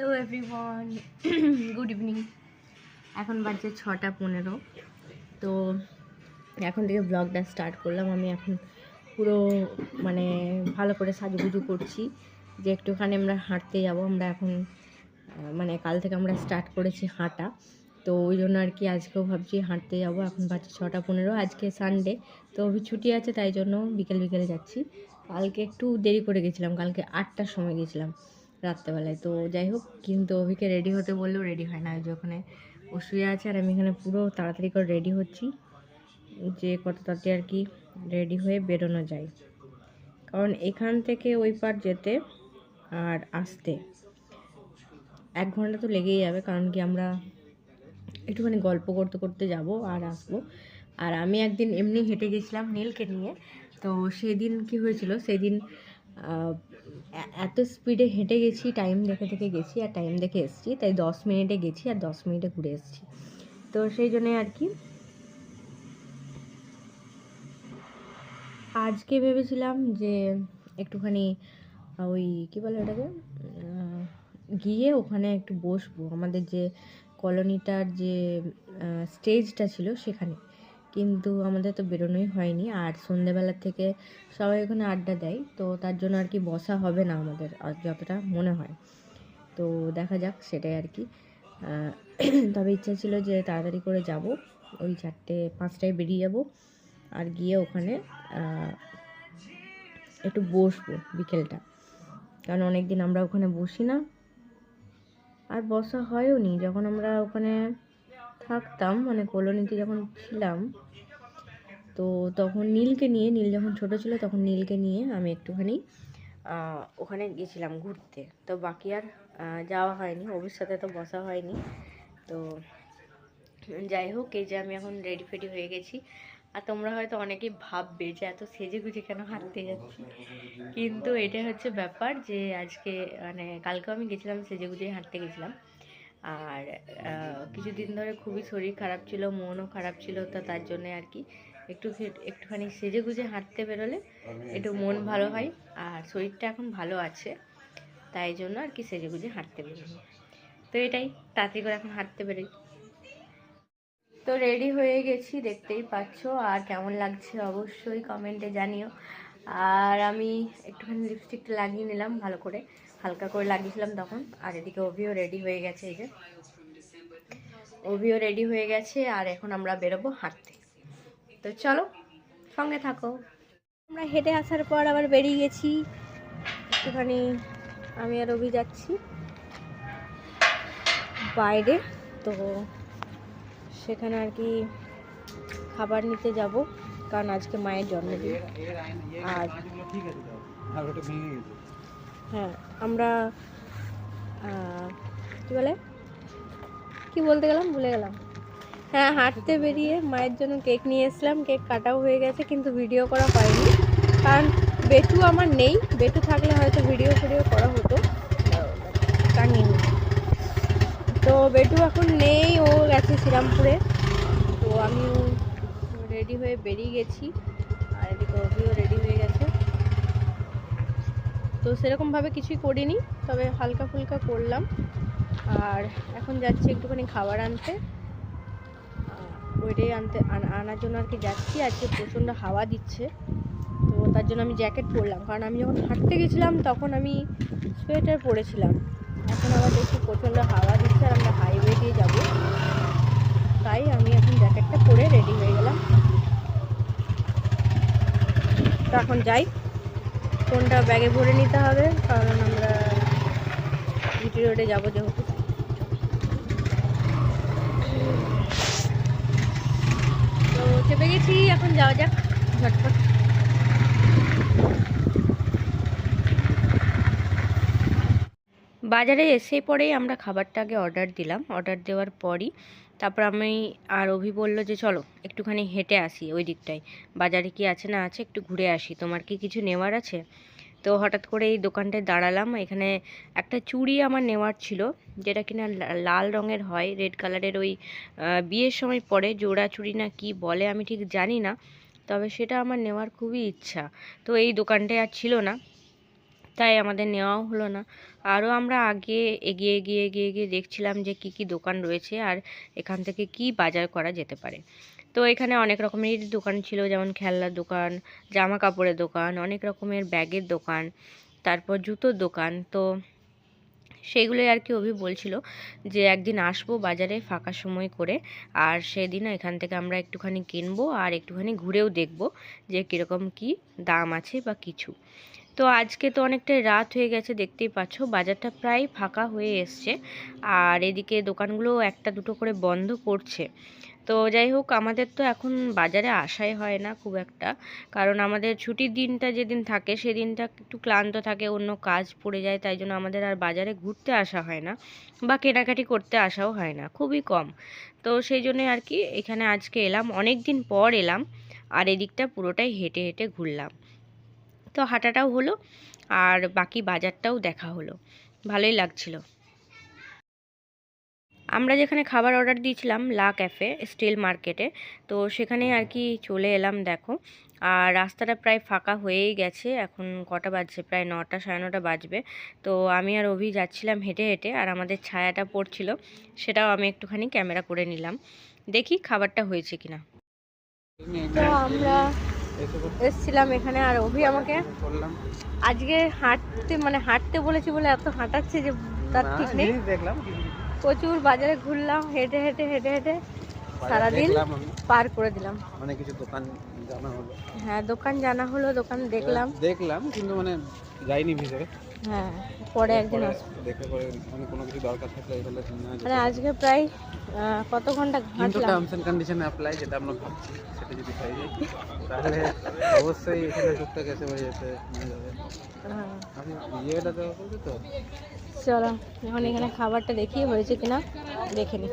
Hello everyone good evening এখন বাজছে ছটা পনেরো। তো এখন থেকে ব্লগটা স্টার্ট করলাম। আমি এখন পুরো মানে ভালো করে সাজুগুজু করছি। যে একটুখানি আমরা হাঁটতে যাব, আমরা এখন মানে কাল থেকে আমরা স্টার্ট করেছি হাঁটা। তো ওই জন্য আর কি আজকেও ভাবছি হাঁটতে যাব। এখন বাজছে ছটা পনেরো। আজকে সানডে তো ছুটি আছে, তাই জন্য বিকেল বিকেলে যাচ্ছি। কালকে একটু দেরি করে গেছিলাম। কালকে আটটার সময় গেছিলাম। রাত্রেবেলায়। তো যাই হোক কিন্তু অভিকে রেডি হতে বললেও রেডি হয় না। ওই যে ওখানে ও শুয়ে আছে আর আমি এখানে পুরো তাড়াতাড়ি করে রেডি হচ্ছি যে কত তাড়াতাড়ি আর কি রেডি হয়ে বেরোনো যায়। কারণ এখান থেকে ওই পার যেতে আর আসতে এক ঘণ্টা তো লেগেই যাবে, কারণ কি আমরা একটুখানি গল্প করতে করতে যাব আর আসব। আর আমি একদিন এমনি হেঁটে গেছিলাম নীলকে নিয়ে। তো সেদিন কি হয়েছিল? সেদিন এত স্পিডে হেঁটে গেছি টাইম দেখে দেখে গেছি আর টাইম দেখে এসেছি। তাই দশ মিনিটে গেছি আর দশ মিনিটে ঘুরে এসেছি। তো সেই জন্যে আর কি আজকে ভেবেছিলাম যে একটুখানি ওই কী বলে ওটাকে গিয়ে ওখানে একটু বসবো। আমাদের যে কলোনিটার যে স্টেজটা ছিল সেখানে। কিন্তু আমাদের তো বেরোনোই হয়নি। আর সন্ধেবেলার থেকে সবাই ওখানে আড্ডা দেয়, তো তার জন্য আর কি বসা হবে না আমাদের, আর যতটা মনে হয়। তো দেখা যাক, সেটাই আর কি। তবে ইচ্ছা ছিল যে তাড়াতাড়ি করে যাব। ওই চারটে, পাঁচটায় বেরিয়ে যাব। আর গিয়ে ওখানে একটু বসবো বিকেলটা। কারণ অনেক দিন আমরা ওখানে বসি না। আর বসা হয়ও নি যখন আমরা ওখানে থাকতাম মানে কলোনিতে যখন ছিলাম, তো তখন নীলকে নিয়ে, নীল যখন ছোট ছিল তখন নীলকে নিয়ে আমি একটুখানি ওখানে গেছিলাম ঘুরতে। তো বাকি আর যাওয়া হয়নি অভির সাথে তো বসা হয়নি। তো যাই হোক, এই যে আমি এখন রেডি ফেডি হয়ে গেছি। আর তোমরা হয়তো অনেকেই ভাববে যে এত সেজে গুজে কেন হাঁটতে যাচ্ছি? কিন্তু এটা হচ্ছে ব্যাপার যে আজকে মানে কালকেও আমি গেছিলাম, সেজে গুজে হাঁটতে গেছিলাম। আর কিছুদিন ধরে খুবই শরীর খারাপ ছিল, মনও খারাপ ছিল, তো তার জন্য আর কি একটু একটুখানি সেজে গুজে হাঁটতে বেরোলে একটু মন ভালো হয় আর শরীরটা এখন ভালো আছে, তাই জন্য আর কি সেজে গুজে হাঁটতে বেরোনো তো এটাই, তাড়াতাড়ি করে এখন হাঁটতে বেরোই। তো রেডি হয়ে গেছি, দেখতেই পাচ্ছো, আর কেমন লাগছে অবশ্যই কমেন্টে জানিও। আর আমি একটুখানি লিপস্টিকটা লাগিয়ে নিলাম ভালো করে। হালকা করে লাগিয়েছিলাম তখন আর এদিকে অভিও রেডি হয়ে গেছে এই যে। অভিও রেডি হয়ে গেছে আর এখন আমরা বেরোবো হাঁটতে। তো চলো সঙ্গে থাকো। আমরা হেঁটে আসার পর আবার বেরিয়ে গেছি। একটুখানি আমি আর অভি যাচ্ছি বাইরে তো সেখানে আর কি খাবার নিতে যাব কারণ আজকে মায়ের জন্মদিন। আর হ্যাঁ। আমরা কি বলে? কি বলতে গেলাম? ভুলে গেলাম। হ্যাঁ হাঁটতে বেরিয়ে মায়ের জন্য কেক নিয়ে এসলাম কেক কাটাও হয়ে গেছে, কিন্তু ভিডিও করা হয়নি। কারণ বেটু আমার নেই। বেটু থাকলে হয়তো ভিডিও ফিডিও করা হতো। টাঙিয়ে। তো বেটু এখন নেই, ও গেছে শ্রীরামপুরে। তো আমিও রেডি হয়ে বেরিয়ে গেছি। আর এদিকে অভিও রেডি হয়ে তো সেরকমভাবে কিছুই করিনি, তবে হালকা ফুলকা করলাম। আর এখন যাচ্ছি একটুখানি খাবার আনতে। ওইটাই আনতে, আন- আনার জন্য আর কি যাচ্ছি। আজকে প্রচণ্ড হাওয়া দিচ্ছে, তো তার জন্য আমি জ্যাকেট পরলাম। কারণ আমি যখন হাঁটতে গেছিলাম, তখন আমি সোয়েটার পরেছিলাম। এখন আবার দেখছি প্রচণ্ড হাওয়া দিচ্ছে আর আমরা হাইওয়ে দিয়ে যাব। তাই আমি এখন জ্যাকেটটা পরে রেডি হয়ে গেলাম। তো এখন যাই। ফোনটা ব্যাগে ভরে নিতে হবে, কারণ আমরা জিটি রোডে যাব যেহেতু। তো চেপে গেছি, এখন যাওয়া যাক, ঝটপট। বাজারে এসে পরেই আমরা খাবারটা আগে অর্ডার দিলাম। অর্ডার দেওয়ার পরই তারপর আমি, আর অভি বলল যে, চলো, একটুখানি হেঁটে আসি ওই দিকটায়। বাজারে কি আছে না আছে একটু ঘুরে আসি। তোমার কি কিছু নেওয়ার আছে? তো হঠাৎ করে এই দোকানটায় দাঁড়ালাম। এখানে একটা চুড়ি আমার নেওয়ার ছিল, যেটা কিনা লাল রঙের হয়, রেড কালারের ওই বিয়ের সময় পরে জোড়া চুড়ি না কি বলে আমি ঠিক জানি না, তবে সেটা আমার নেওয়ার খুবই ইচ্ছা। তো এই দোকানটায় আর ছিল না। তাই আমাদের নেওয়াও হলো না। আরও আমরা আগে এগিয়ে এগিয়ে এগিয়ে এগিয়ে দেখছিলাম যে কি কি দোকান রয়েছে আর এখান থেকে কি বাজার করা যেতে পারে। তো এখানে অনেক রকমের দোকান ছিল, যেমন খেলনার দোকান জামা কাপড়ের দোকান, অনেক রকমের ব্যাগের দোকান, তারপর জুতোর দোকান। তো সেইগুলোই আর কি অভি বলছিল যে একদিন আসব বাজারে ফাঁকা সময় করে আর সেদিন এখান থেকে আমরা একটুখানি কিনবো আর একটুখানি ঘুরেও দেখব যে কীরকম কি দাম আছে বা কিছু। তো আজকে তো অনেকটাই রাত হয়ে গেছে, দেখতেই পাচ্ছ। বাজারটা প্রায় ফাঁকা হয়ে এসছে। আর এদিকে দোকানগুলো একটা দুটো করে বন্ধ করছে। তো যাই হোক, আমাদের তো এখন বাজারে আসাই হয় না খুব একটা। কারণ আমাদের ছুটির দিনটা যেদিন থাকে, সেদিনটা একটু ক্লান্ত থাকে, অন্য কাজ পড়ে যায়, তাই জন্য আমাদের আর বাজারে ঘুরতে আসা হয় না। বা কেনাকাটি করতে আসাও হয় না, খুবই কম। তো সেই জন্যে আর কি, এখানে আজকে এলাম অনেক দিন পর এলাম। আর এদিকটা পুরোটাই হেঁটে হেঁটে ঘুরলাম। তো হাঁটাটাও হলো আর বাকি বাজারটাও দেখা হলো। ভালোই লাগছিল। আমরা যেখানে খাবার অর্ডার দিয়েছিলাম লা ক্যাফে, স্টিল মার্কেটে, তো সেখানে আর কি চলে এলাম দেখো। আর রাস্তাটা প্রায় ফাঁকা হয়েই গেছে। এখন কটা বাজছে? প্রায় নটা, সাড়ে নটা বাজবে। তো আমি আর অভি যাচ্ছিলাম হেঁটে হেঁটে আর আমাদের ছায়াটা পড়ছিল, সেটাও আমি একটুখানি ক্যামেরা করে নিলাম। দেখি খাবারটা হয়েছে কিনা। তো আমরা এসছিলাম এখানে আর অভি আমাকে আজকে হাঁটতে মানে হাঁটতে বলেছি বলে এত হাঁটাচ্ছে যে তার ঠিক নেই। দেখলাম। প্রচুর বাজারে ঘুরলাম হেঁটে হেঁটে হেঁটে হেঁটে সারাদিন পার করে দিলাম। মানে কিছু দোকান জানা হলো। হ্যাঁ দোকান জানা হলো দোকান দেখলাম। দেখলাম কিন্তু মানে যাইনি ভিতরে। হ্যাঁ পরে একদিন দেখে পরে মানে কোনো কিছু দরকার থাকলে এগুলো মানে আজকে প্রায় কত ঘণ্টা কিন্তু হাঁটলাম টার্মস এন্ড কন্ডিশন অ্যাপ্লাই যেটা আমরা ভাবছি সেটা যদি যায় তাহলে অবশ্যই এখানে টুকটাক এসে হয়ে যেতে নিয়ে যাবে। আমি ইয়েটা দেওয়া বলছি তো? চলো এখন এখানে খাবারটা দেখি হয়েছে কিনা দেখে নি।